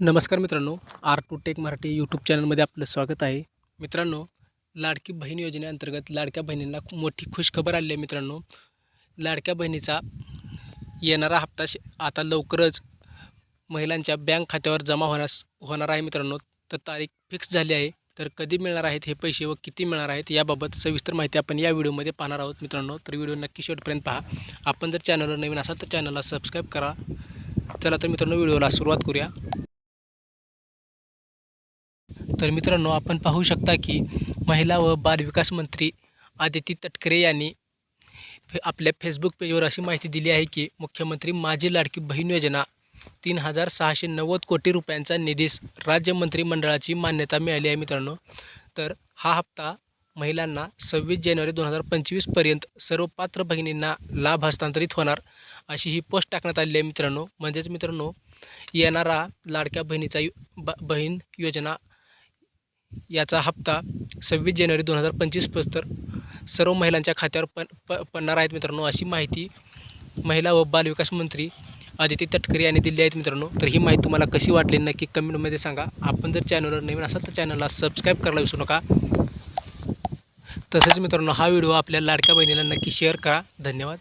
नमस्कार मित्रांनो R two tech Marathi YouTube चॅनलमध्ये आपलं स्वागत आहे. मित्रांनो लाडकी बहीण योजनेअंतर्गत लाडक्या बहिणींना खूप मोठी खुशखबर आली आहे मित्रांनो. लाडक्या बहिणीचा येणारा हप्ता श- आता लवकरच महिलांच्या बँक खात्यावर जमा होण्यास होणार आहे मित्रांनो. तर तारीख फिक्स झाली आहे. तर कधी मिळणार आहेत हे पैसे व किती मिळणार आहेत याबाबत सविस्तर माहिती आपण या व्हिडिओमध्ये पाहणार आहोत मित्रांनो. तर व्हिडिओ नक्की शेवटपर्यंत पहा. आपण जर चॅनलवर नवीन असाल तर चॅनलला सबस्क्राईब करा. चला तर मित्रांनो व्हिडिओला सुरुवात करूया. तर मित्रांनो आपण पाहू शकता की महिला व बालविकास मंत्री आदिती तटकरे यांनी आपल्या फेसबुक पेजवर अशी माहिती दिली आहे की मुख्यमंत्री माझी लाडकी बहीण योजना तीन हजार सहाशे नव्वद कोटी रुपयांचा निधीस राज्य मंत्रिमंडळाची मान्यता मिळाली आहे मित्रांनो. तर हा हप्ता महिलांना सव्वीस जानेवारी दोन हजार पंचवीसपर्यंत सर्व पात्र बहिणींना लाभ हस्तांतरित होणार अशी ही पोस्ट टाकण्यात आलेली आहे मित्रांनो. म्हणजेच मित्रांनो येणारा लाडक्या बहिणीचा यु- बहीण योजना याचा हप्ता सव्वीस जानेवारी दोन हजार पंचवीस तर सर्व महिलांच्या खात्यावर पण प पडणार आहेत मित्रांनो अशी माहिती महिला व बालविकास मंत्री आदिती तटकरे यांनी दिली आहेत मित्रांनो. तर ही माहिती तुम्हाला कशी वाटली नक्की कमेंटमध्ये सांगा. आपण जर चॅनलवर नवीन असाल तर चॅनलला सबस्क्राईब करायला विसरू नका. तसेच मित्रांनो हा व्हिडिओ आपल्या लाडक्या बहिणीला नक्की शेअर करा. धन्यवाद.